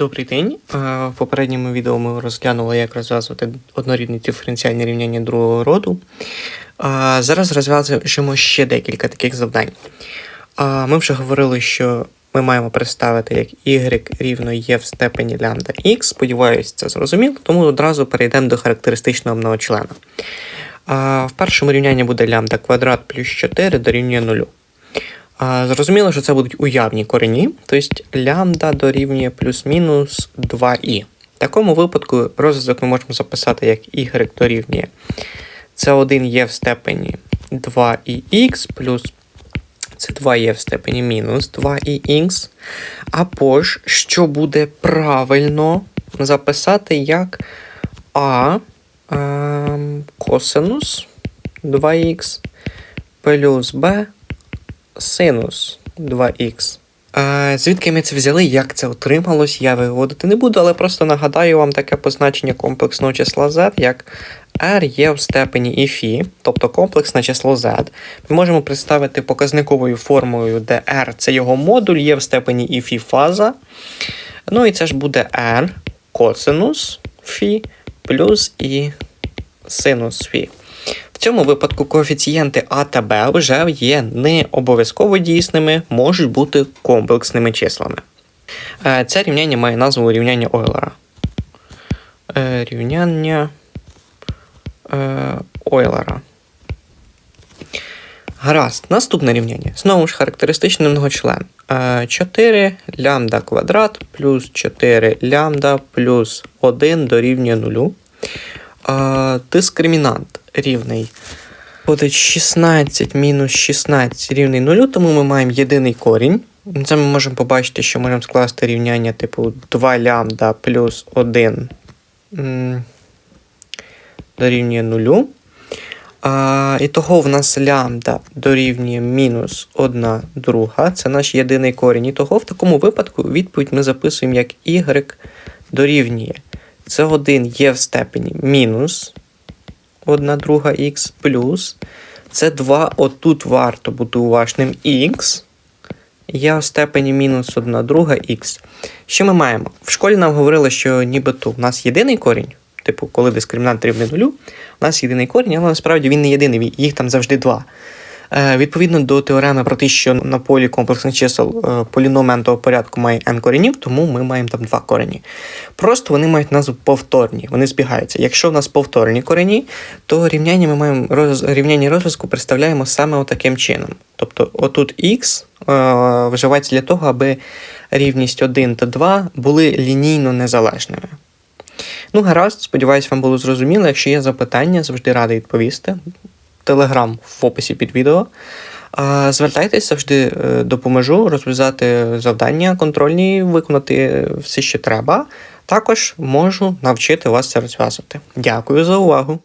Добрий день. Е, В попередньому відео ми розглянули, як розв'язувати однорідні диференціальні рівняння другого роду. Е, Зараз розв'язуємо ще декілька таких завдань. Е, Ми вже говорили, що ми маємо представити, як y рівно є в степені лямбда x. Сподіваюсь, це зрозуміло, тому одразу перейдемо до характеристичного многочлена. В першому рівнянні буде лямбда квадрат плюс 4 дорівнює 0. Зрозуміло, що це будуть уявні корені, тобто лямбда дорівнює плюс-мінус 2і. В такому випадку розв'язок ми можемо записати як y дорівнює це1 є в степені 2іх плюс це 2 є в степені мінус 2х. Або ж, що буде правильно записати як а ем, косинус 2х плюс b синус 2х. Е, звідки ми це взяли, як це отрималось, я виводити не буду, але просто нагадаю вам таке позначення комплексного числа z, як r є в степені фі, тобто комплексне число z. Ми можемо представити показниковою формулою, де r це його модуль, є в степені фі фаза. Ну і це ж буде r косинус фі плюс і синус фі. Цьому випадку коефіцієнти А та Б вже є не обов'язково дійсними, можуть бути комплексними числами. Е, Це рівняння має назву рівняння Ойлера. Е, Рівняння е, Ойлера. Гаразд, наступне рівняння. Знову ж характеристичний многочлен. Е, 4 лямбда квадрат плюс 4 лямбда плюс 1 дорівнює 0. Е, Дискримінант рівний. Буде 16 мінус 16 рівний 0, тому ми маємо єдиний корінь. Це ми можемо побачити, що можемо скласти рівняння типу 2 лямбда плюс 1 дорівнює 0. А, і того в нас лямбда дорівнює мінус 1 друга. Це наш єдиний корінь. І того в такому випадку відповідь ми записуємо як y дорівнює. Це 1 є в степені мінус 1 друга х плюс. Це 2, отут варто бути уважним х. Я в степені мінус 1 друга х. Що ми маємо? В школі нам говорили, що нібито в нас єдиний корінь. Типу, коли дискримінант рівний нулю, у нас єдиний корінь, але насправді він не єдиний, їх там завжди два. Е, відповідно до теореми про те, що на полі комплексних чисел е, поліном n-того порядку має n коренів, тому ми маємо там два корені. Просто вони мають назву повторні, вони збігаються. Якщо в нас повторні корені, то рівняння ми маємо роз, рівняння розв'язку представляємо саме отаким чином. Тобто, отут x е, вживається для того, аби рівність 1 та 2 були лінійно незалежними. Ну, гаразд, сподіваюсь, вам було зрозуміло. Якщо є запитання, завжди радий відповісти. Телеграм в описі під відео. Звертайтеся завжди е, допоможу розв'язати завдання контрольні, виконати все, що треба. Також можу навчити вас це розв'язувати. Дякую за увагу!